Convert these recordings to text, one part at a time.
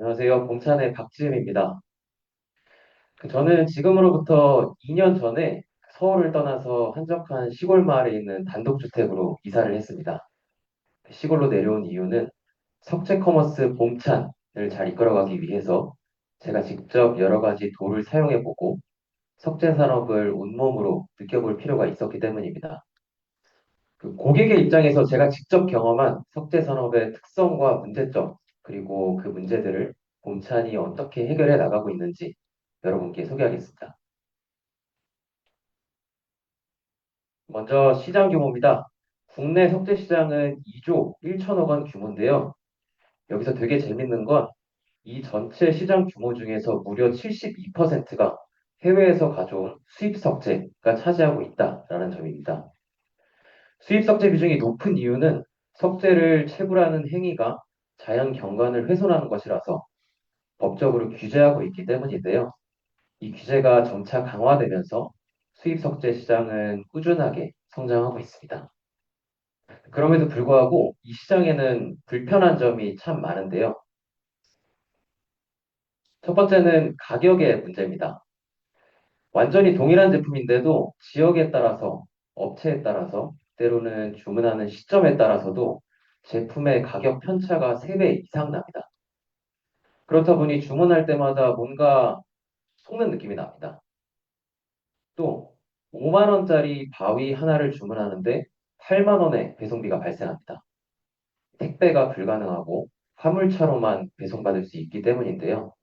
안녕하세요. 봉찬의 박지음입니다. 그 저는 지금으로부터 2년 전에 서울을 떠나서 한적한 시골 마을에 있는 단독주택으로 이사를 했습니다. 시골로 내려온 이유는 석재 커머스 봄찬을 잘 이끌어가기 위해서 제가 직접 여러 가지 도를 사용해보고 석재 산업을 온몸으로 느껴볼 필요가 있었기 때문입니다. 그 고객의 입장에서 제가 직접 경험한 석재 산업의 특성과 문제점, 그리고 그 문제들을 봄찬이 어떻게 해결해 나가고 있는지 여러분께 소개하겠습니다. 먼저 시장 규모입니다. 국내 석재 시장은 2조 1천억 원 규모인데요. 여기서 되게 재밌는 건 이 전체 시장 규모 중에서 무려 72%가 해외에서 가져온 수입 석재가 차지하고 있다라는 점입니다. 수입 석재 비중이 높은 이유는 석재를 채굴하는 행위가 자연 경관을 훼손하는 것이라서 법적으로 규제하고 있기 때문인데요. 이 규제가 점차 강화되면서 수입 석재 시장은 꾸준하게 성장하고 있습니다. 그럼에도 불구하고 이 시장에는 불편한 점이 참 많은데요. 첫 번째는 가격의 문제입니다. 완전히 동일한 제품인데도 지역에 따라서, 업체에 따라서, 때로는 주문하는 시점에 따라서도 제품의 가격 편차가 3배 이상 납니다. 그렇다 보니 주문할 때마다 뭔가 속는 느낌이 납니다. 또 5만 원짜리 바위 하나를 주문하는데 8만 원의 배송비가 발생합니다. 택배가 불가능하고 화물차로만 배송받을 수 있기 때문인데요.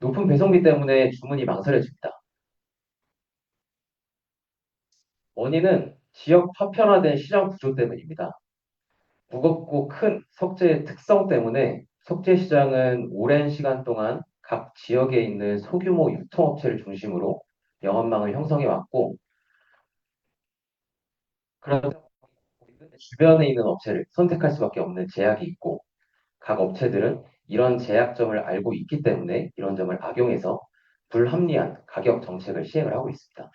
높은 배송비 때문에 주문이 망설여집니다. 원인은 지역 파편화된 시장 구조 때문입니다. 무겁고 큰 석재의 특성 때문에 석재 시장은 오랜 시간 동안 각 지역에 있는 소규모 유통업체를 중심으로 영업망을 형성해 왔고, 그러다 주변에 있는 업체를 선택할 수밖에 없는 제약이 있고, 각 업체들은 이런 제약점을 알고 있기 때문에 이런 점을 악용해서 불합리한 가격 정책을 시행을 하고 있습니다.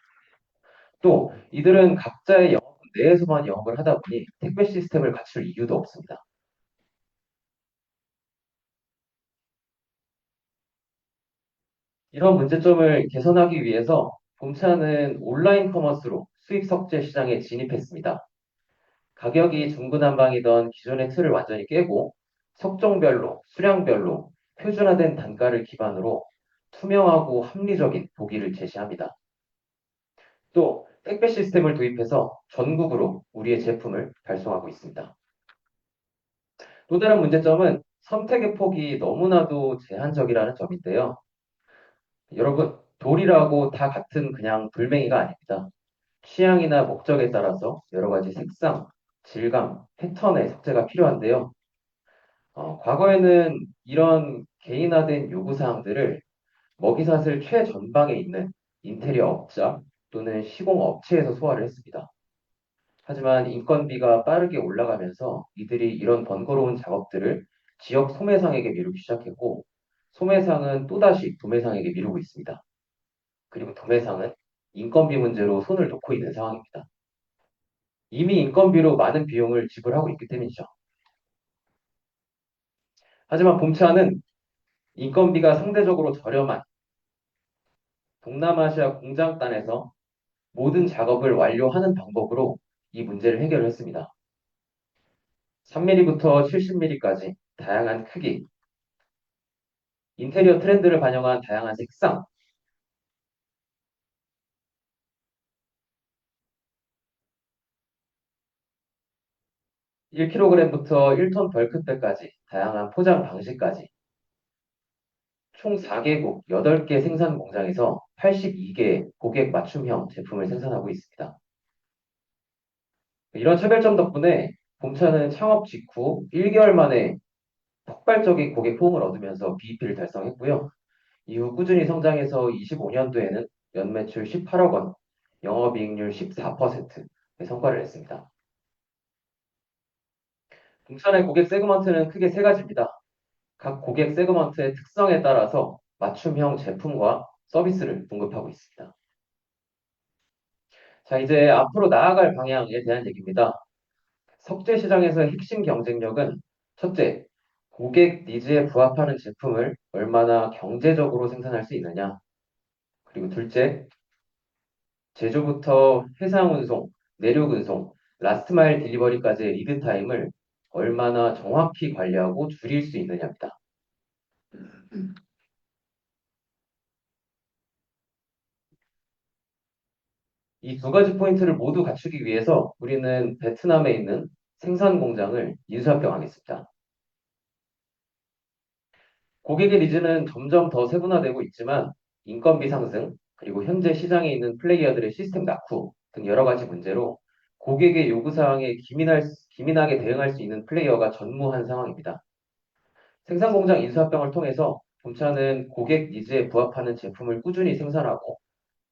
또 이들은 각자의 영업 내에서만 영업을 하다 보니 택배 시스템을 갖출 이유도 없습니다. 이런 문제점을 개선하기 위해서 봄차는 온라인 커머스로 수입 석재 시장에 진입했습니다. 가격이 중구난방이던 기존의 틀을 완전히 깨고 석종별로, 수량별로 표준화된 단가를 기반으로 투명하고 합리적인 보기를 제시합니다. 또 택배 시스템을 도입해서 전국으로 우리의 제품을 발송하고 있습니다. 또 다른 문제점은 선택의 폭이 너무나도 제한적이라는 점인데요. 여러분, 돌이라고 다 같은 그냥 돌멩이가 아닙니다. 취향이나 목적에 따라서 여러 가지 색상, 질감, 패턴의 석재가 필요한데요. 어, 과거에는 이런 개인화된 요구사항들을 먹이사슬 최전방에 있는 인테리어 업자 또는 시공 업체에서 소화를 했습니다. 하지만 인건비가 빠르게 올라가면서 이들이 이런 번거로운 작업들을 지역 소매상에게 미루기 시작했고, 소매상은 또다시 도매상에게 미루고 있습니다. 그리고 도매상은 인건비 문제로 손을 놓고 있는 상황입니다. 이미 인건비로 많은 비용을 지불하고 있기 때문이죠. 하지만 봄차는 인건비가 상대적으로 저렴한 동남아시아 공장단에서 모든 작업을 완료하는 방법으로 이 문제를 해결했습니다. 3mm부터 70mm까지 다양한 크기, 인테리어 트렌드를 반영한 다양한 색상, (1kg부터) (1톤) 벌크배까지 다양한 포장 방식까지 총 4개국 8개 생산 공장에서 82개 고객 맞춤형 제품을 생산하고 있습니다. 이런 차별점 덕분에 봄차는 창업 직후 1개월 만에 폭발적인 고객 호응을 얻으면서 BEP를 달성했고요. 이후 꾸준히 성장해서 25년도에는 연매출 18억 원, 영업이익률 14%의 성과를 냈습니다. 봄찬의 고객 세그먼트는 크게 세 가지입니다. 각 고객 세그먼트의 특성에 따라서 맞춤형 제품과 서비스를 공급하고 있습니다. 자, 이제 앞으로 나아갈 방향에 대한 얘기입니다. 석재 시장에서의 핵심 경쟁력은 첫째, 고객 니즈에 부합하는 제품을 얼마나 경제적으로 생산할 수 있느냐. 그리고 둘째, 제조부터 해상 운송, 내륙 운송, 라스트 마일 딜리버리까지의 리드 타임을 얼마나 정확히 관리하고 줄일 수 있느냐입니다. 이 두 가지 포인트를 모두 갖추기 위해서 우리는 베트남에 있는 생산 공장을 인수합병하겠습니다. 고객의 니즈는 점점 더 세분화되고 있지만 인건비 상승, 그리고 현재 시장에 있는 플레이어들의 시스템 낙후 등 여러 가지 문제로 고객의 요구사항에 기민할, 기민하게 대응할 수 있는 플레이어가 전무한 상황입니다. 생산 공장 인수합병을 통해서 본차는 고객 니즈에 부합하는 제품을 꾸준히 생산하고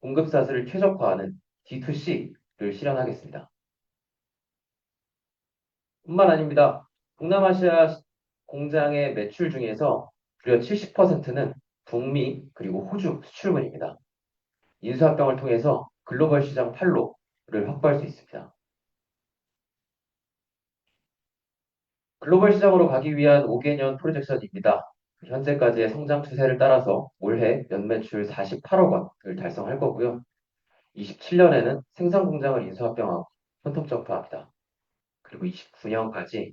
공급 사슬을 최적화하는 D2C를 실현하겠습니다. 뿐만 아닙니다. 동남아시아 공장의 매출 중에서 무려 70%는 북미 그리고 호주 수출분입니다. 인수합병을 통해서 글로벌 시장 판로를 확보할 수 있습니다. 글로벌 시장으로 가기 위한 5개년 프로젝션입니다. 현재까지의 성장 추세를 따라서 올해 연매출 48억 원을 달성할 거고요. 27년에는 생산 공장을 인수합병하고 손톱 점프합니다. 그리고 29년까지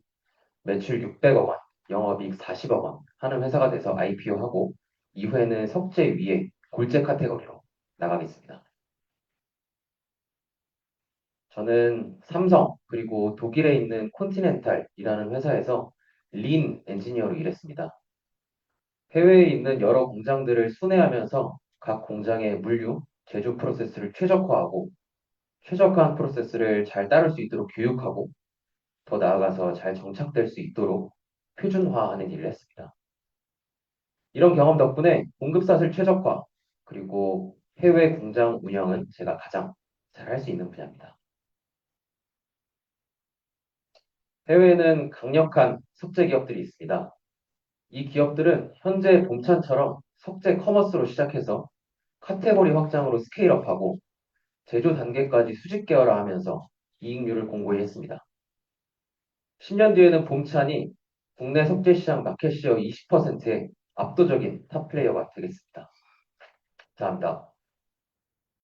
매출 600억 원, 영업이익 40억 원 하는 회사가 돼서 IPO하고 이후에는 석재 위에 골재 카테고리로 나가겠습니다. 저는 삼성 그리고 독일에 있는 콘티넨탈이라는 회사에서 린 엔지니어로 일했습니다. 해외에 있는 여러 공장들을 순회하면서 각 공장의 물류, 제조 프로세스를 최적화하고 최적화한 프로세스를 잘 따를 수 있도록 교육하고 더 나아가서 잘 정착될 수 있도록 표준화하는 일을 했습니다. 이런 경험 덕분에 공급사슬 최적화 그리고 해외 공장 운영은 제가 가장 잘 할 수 있는 분야입니다. 해외에는 강력한 석재 기업들이 있습니다. 이 기업들은 현재 봄찬처럼 석재 커머스로 시작해서 카테고리 확장으로 스케일업하고 제조 단계까지 수직 계열화하면서 이익률을 공고히 했습니다. 10년 뒤에는 봄찬이 국내 석재 시장 마켓시어 20%의 압도적인 탑 플레이어가 되겠습니다. 감사합니다.